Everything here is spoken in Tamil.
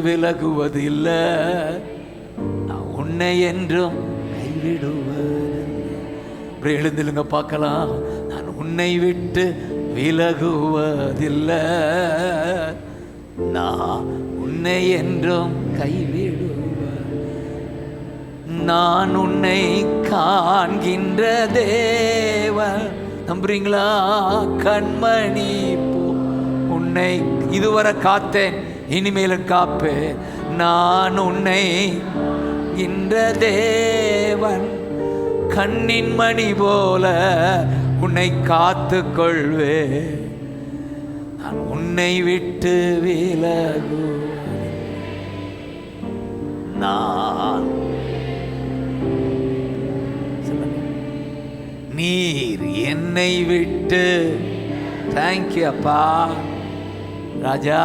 விலகுவதில்லை. நான் உன்னை என்றும் கைவிடுவதில்லை. அப்புறம் எழுந்திலுங்க பார்க்கலாம். நான் உன்னை விட்டு விலகுவதில்லை. நான் உன்னை என்றும் கைவிடுவேன் நான் உன்னை காண்கின்ற தேவன். நம்புறீங்களா? கண்மணி உன்னை இதுவரை காத்தேன். இனிமேலும் காப்பு நான் உன்னை இன்ற தேவன் கண்ணின் மணி போல உன்னை காத்து கொள்வே நான் உன்னை விட்டு விலகு. நான் நீர் என்னை விட்டு. தேங்க்யூ அப்பா. ராஜா.